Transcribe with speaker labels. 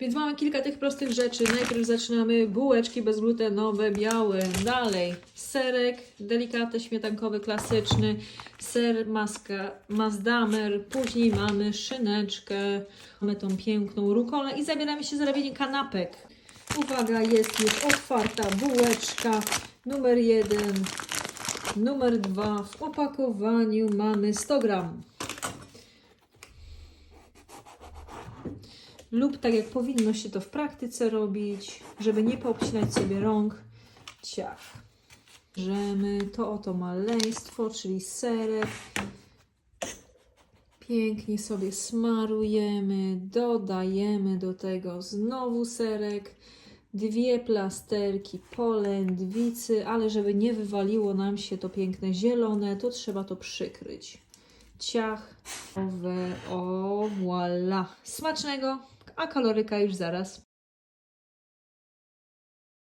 Speaker 1: Więc mamy kilka tych prostych rzeczy. Najpierw zaczynamy bułeczki bezglutenowe, białe. Dalej serek, delikatny, śmietankowy, klasyczny. Ser maska, mazdamer. Później mamy szyneczkę. Mamy tą piękną rukolę i zabieramy się za robienie kanapek. Uwaga, jest już otwarta bułeczka. Numer jeden. Numer dwa. W opakowaniu mamy 100 gram. Lub tak jak powinno się to w praktyce robić, żeby nie poobcinać sobie rąk. Ciach. Bierzemy to oto maleństwo, czyli serek. Pięknie sobie smarujemy, dodajemy do tego znowu serek, dwie plasterki polędwicy, ale żeby nie wywaliło nam się to piękne zielone, to trzeba to przykryć. Ciach, owe, o, voila. Smacznego, a kaloryka już zaraz.